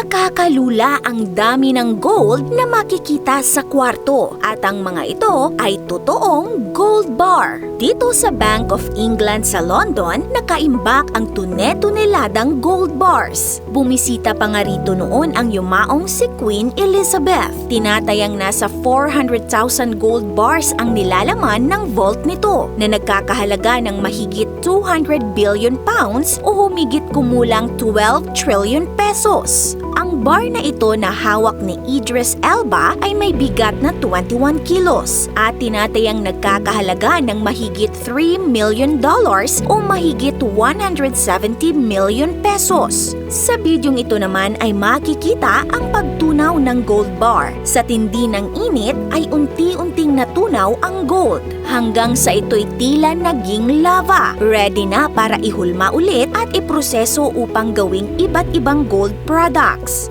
Nakakalula ang dami ng gold na makikita sa kwarto at ang mga ito ay totoong gold bar. Dito sa Bank of England sa London, nakaimbak ang tune-tuneladang gold bars. Bumisita pa nga rito noon ang yumaong si Queen Elizabeth. Tinatayang nasa 400,000 gold bars ang nilalaman ng vault nito na nagkakahalaga ng mahigit 200 billion pounds o humigit kumulang 12 trillion pesos. Ang bar na ito na hawak ni Idris Elba ay may bigat na 21 kilos at tinatayang nagkakahalaga ng mahigit 3 million dollars o mahigit 170 million pesos. Sa bidyong ito naman ay makikita ang pagtunaw ng gold bar. Sa tindi ng init ay unti-unting natunaw ang gold hanggang sa ito'y tila naging lava. Ready na para ihulma ulit at iproseso upang gawing iba't ibang gold products.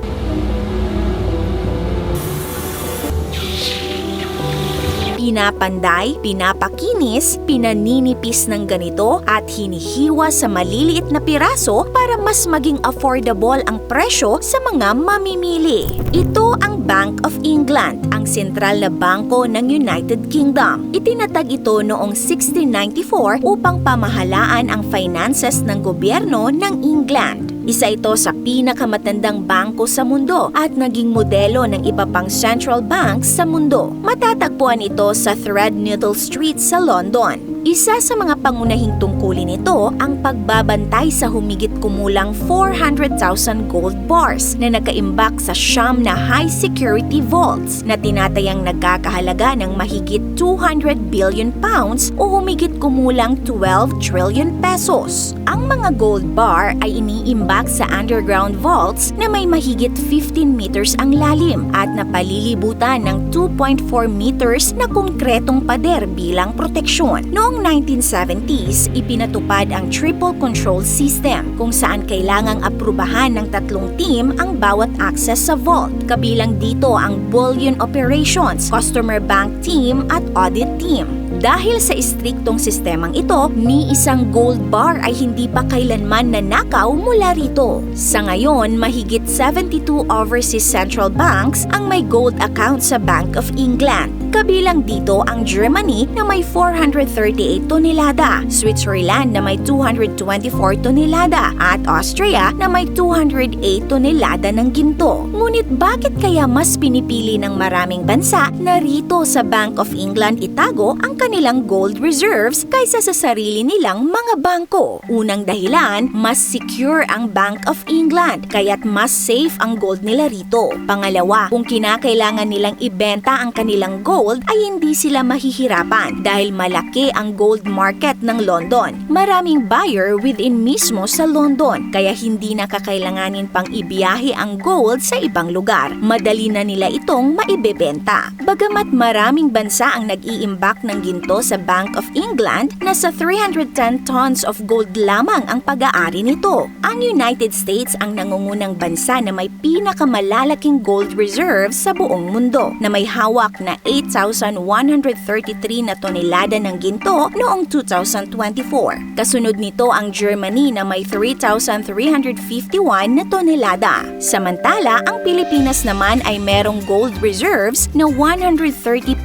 Pinapanday, pinapakinis, pinaninipis ng ganito at hinihiwa sa maliliit na piraso para mas maging affordable ang presyo sa mga mamimili. Ito ang Bank of England, ang sentral na bangko ng United Kingdom. Itinatag ito noong 1694 upang pamahalaan ang finances ng gobyerno ng England. Isa ito sa pinakamatandang bangko sa mundo at naging modelo ng iba pang central banks sa mundo. Matatagpuan ito sa Threadneedle Street sa London. Isa sa mga pangunahing tungkulin nito ang pagbabantay sa humigit kumulang 400,000 gold bars na nakaimbak sa siyam na high security vaults na tinatayang nagkakahalaga ng mahigit 200 billion pounds o humigit kumulang 12 trillion pesos. Ang mga gold bar ay iniimbak sa underground vaults na may mahigit 15 meters ang lalim at napalilibutan ng 2.4 meters na konkretong pader bilang proteksyon. Noong 1970s, ipinatupad ang Triple Control System kung saan kailangang aprubahan ng tatlong team ang bawat access sa vault. Kabilang dito ang Bullion Operations, Customer Bank Team at Audit Team. Dahil sa istriktong sistemang ito, ni isang gold bar ay hindi pa kailanman nanakaw mula rito. Sa ngayon, mahigit 72 overseas central banks ang may gold account sa Bank of England. Kabilang dito ang Germany na may 438 tonelada, Switzerland na may 224 tonelada, at Austria na may 208 tonelada ng ginto. Ngunit bakit kaya mas pinipili ng maraming bansa na rito sa Bank of England itago ang kanilang gold reserves kaysa sa sarili nilang mga bangko? Unang dahilan, mas secure ang Bank of England kaya't mas safe ang gold nila rito. Pangalawa, kung kinakailangan nilang ibenta ang kanilang gold ay hindi sila mahihirapan dahil malaki ang gold market ng London. Maraming buyer within mismo sa London kaya hindi na kakailanganin pang ibiyahe ang gold sa ibang lugar. Madali na nila itong maibebenta. Bagamat maraming bansa ang nag-iimbak ng ginto sa Bank of England, nasa 310 tons of gold lamang ang pag-aari nito. Ang United States ang nangungunang bansa na may pinakamalalaking gold reserves sa buong mundo na may hawak na 8,133 na tonelada ng ginto noong 2024. Kasunod nito ang Germany na may 3,351 na tonelada. Samantala, ang Pilipinas naman ay merong gold reserves na 130.47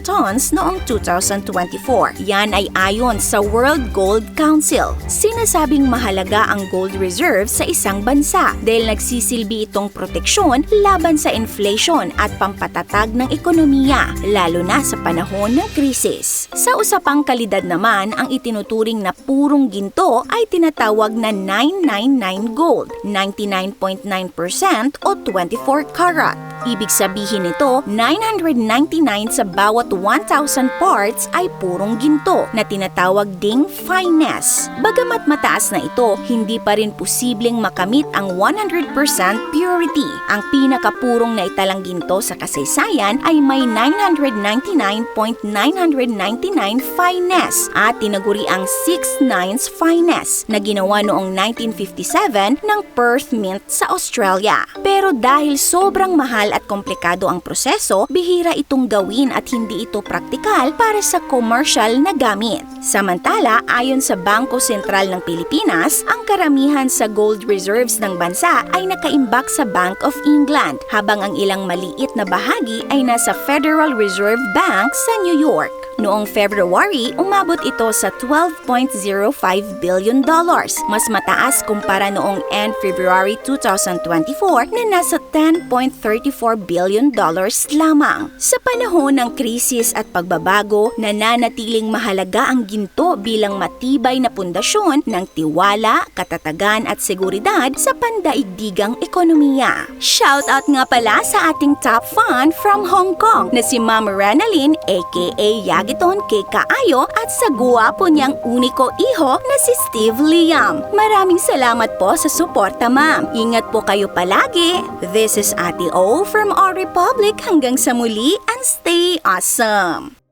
tons noong 2024. Yan ay ayon sa World Gold Council. Sinasabing mahalaga ang gold reserves sa isang bansa dahil nagsisilbi itong proteksyon laban sa inflation at pampatatag ng ekonomiya, lalo na sa panahon ng krisis. Sa usapang kalidad naman, ang itinuturing na purong ginto ay tinatawag na 999 gold, 99.9% o 24 karat. Ibig sabihin nito, 999 sa bawat 1,000 parts ay purong ginto na tinatawag ding fineness. Bagamat mataas na ito, hindi pa rin posibleng makamit ang 100% purity. Ang pinakapurong na italang ginto sa kasaysayan ay may 999.999 fineness at tinaguri ang 6 nines fineness na ginawa noong 1957 ng Perth Mint sa Australia. Pero dahil sobrang mahal at komplikado ang proseso, bihira itong gawin at hindi ito praktikal para sa commercial na gamit. Samantala, ayon sa Bangko Sentral ng Pilipinas, ang karamihan sa gold reserves ng bansa ay nakaimbak sa Bank of England, habang ang ilang maliit na bahagi ay nasa Federal Reserve Bank sa New York. Noong February, umabot ito sa 12.05 billion dollars, mas mataas kumpara noong end February 2024 na nasa 10.34 billion dollars lamang. Sa panahon ng krisis at pagbabago, nananatiling mahalaga ang ginto bilang matibay na pundasyon ng tiwala, katatagan at seguridad sa pandaigdigang ekonomiya. Shoutout nga pala sa ating top fan from Hong Kong na si Ma'am Renalyn aka Yagiton kay Kaayo at sa guwapo niyang uniko iho na si Steve Liam. Maraming salamat po sa suporta ma'am. Ingat po kayo palagi. This is Ate O from our Republic hanggang sa muli and stay awesome!